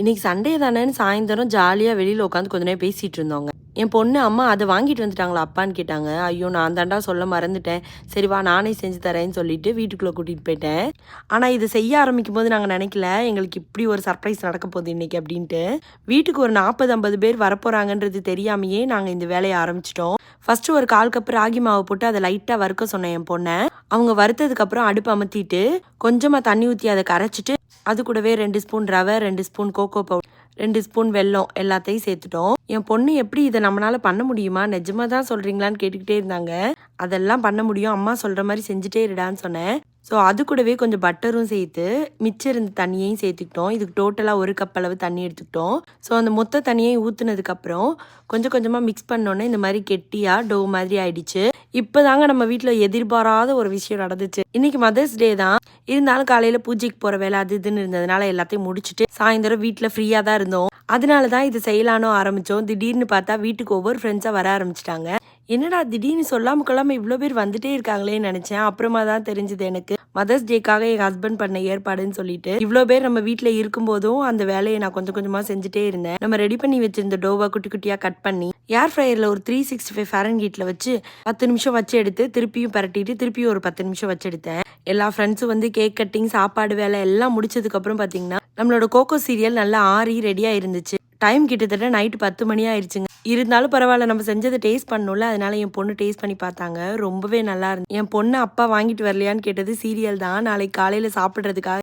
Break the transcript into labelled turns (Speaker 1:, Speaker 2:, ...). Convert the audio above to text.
Speaker 1: இன்னைக்கு சண்டே தானேன்னு சாயந்தரம் ஜாலியாக வெளியில் உட்காந்து கொஞ்ச நேரம் பேசிகிட்டு இருந்தோங்க என் பொண்ணு அம்மா அதை வாங்கிட்டு வந்துட்டாங்களா அப்பான்னு கேட்டாங்க. ஐயோ நான் தாண்டா சொல்ல மறந்துட்டேன். சரி வா நானே செஞ்சு தரேன்னு சொல்லிட்டு வீட்டுக்குள்ளே கூட்டிகிட்டு போயிட்டேன். ஆனால் இதை செய்ய ஆரம்பிக்கும் போது நாங்கள் நினைக்கல எங்களுக்கு இப்படி ஒரு சர்ப்ரைஸ் நடக்க போகுது இன்னைக்கு அப்படின்ட்டு. வீட்டுக்கு ஒரு நாற்பது ஐம்பது பேர் வரப்போகிறாங்கன்றது தெரியாமையே நாங்கள் இந்த வேலையை ஆரம்பிச்சிட்டோம். ஃபர்ஸ்ட் ஒரு கால் கப் ராகி மாவு போட்டு அதை லைட்டாக வறுக்க சொன்னேன் என் பொண்ணை. அவங்க வறுத்ததுக்கப்புறம் அடுப்பு அமர்த்திட்டு கொஞ்சமாக தண்ணி ஊற்றி அதை கரைச்சிட்டு அது கூடவே ரெண்டு ஸ்பூன் ரவை ரெண்டு ஸ்பூன் கோகோ பவுடர் ரெண்டு ஸ்பூன் வெல்லம் எல்லாத்தையும் சேர்த்துட்டோம். என் பொண்ணு எப்படி இதை நம்மளால பண்ண முடியுமா? நிஜமா தான் சொல்றீங்களான்னு கேட்டுக்கிட்டே இருந்தாங்க. அதெல்லாம் பண்ண முடியும். அம்மா சொல்ற மாதிரி செஞ்சுட்டே இருடான்னு சொன்னேன். ஸோ அது கூடவே கொஞ்சம் பட்டரும் சேர்த்து மிச்சம் இருந்த தண்ணியையும் சேர்த்துக்கிட்டோம். இதுக்கு டோட்டலாக ஒரு கப் அளவு தண்ணி எடுத்துக்கிட்டோம். ஸோ அந்த மொத்த தண்ணியையும் ஊற்றுனதுக்கப்புறம் கொஞ்சம் கொஞ்சமாக மிக்ஸ் பண்ணோன்னே இந்த மாதிரி கெட்டியாக டோ மாதிரி ஆயிடுச்சு. இப்போதாங்க நம்ம வீட்டில் எதிர்பாராத ஒரு விஷயம் நடந்துச்சு. இன்னைக்கு மதர்ஸ் டே தான். இருந்தாலும் காலையில் பூஜைக்கு போகிற வேலை அது இதுன்னு இருந்ததுனால எல்லாத்தையும் முடிச்சுட்டு சாயந்தரம் வீட்டில் ஃப்ரீயாக தான் இருந்தோம். அதனால தான் இது செய்யலானோ ஆரம்பித்தோம் திடீர்னு பார்த்தா வீட்டுக்கு ஒவ்வொரு ஃப்ரெண்ட்ஸாக வர ஆரம்பிச்சிட்டாங்க. என்னடா திடீர்னு சொல்லாம கொள்ளாம இவ்வளோ பேர் வந்துட்டே இருக்காங்களேன்னு நினைச்சேன். அப்புறமா தான் தெரிஞ்சது எனக்கு. மதர்ஸ் டேக்காக என் ஹஸ்பண்ட் பண்ண ஏற்பாடுன்னு சொல்லிட்டு இவ்வளோ பேர் நம்ம வீட்டில் இருக்கும்போதும் அந்த வேலையை நான் கொஞ்சம் கொஞ்சமாக செஞ்சுட்டே இருந்தேன். நம்ம ரெடி பண்ணி வச்சிருந்த டோவை குட்டி குட்டியாக கட் பண்ணி ஏர் ஃப்ரையரில் ஒரு த்ரீ சிக்ஸ்டி ஃபைவ் ஃபேரன் கீட்டில் வச்சு பத்து நிமிஷம் வச்சு எடுத்து திருப்பியும் பரட்டிட்டு திருப்பியும் ஒரு பத்து நிமிஷம் வச்சு எடுத்தேன். எல்லா ஃப்ரெண்ட்ஸும் வந்து கேக் கட்டிங் சாப்பாடு வேலை எல்லாம் முடிச்சதுக்கப்புறம் பார்த்தீங்கன்னா நம்மளோட கோகோ சீரியல் நல்லா ஆறி ரெடியாக இருந்துச்சு. டைம் கிட்டத்தட்ட நைட்டு பத்து மணி ஆயிடுச்சுங்க இருந்தாலும் பரவாயில்ல நம்ம செஞ்சதை டேஸ்ட் பண்ணணும்ல அதனால என் பொண்ணு டேஸ்ட் பண்ணி பார்த்தாங்க. ரொம்பவே நல்லா இருந்து என் பொண்ணு அப்பா வாங்கிட்டு வரலையான்னு கேட்டது சீரியல் தான். நாளைக்கு காலையில் சாப்பிட்றதுக்காக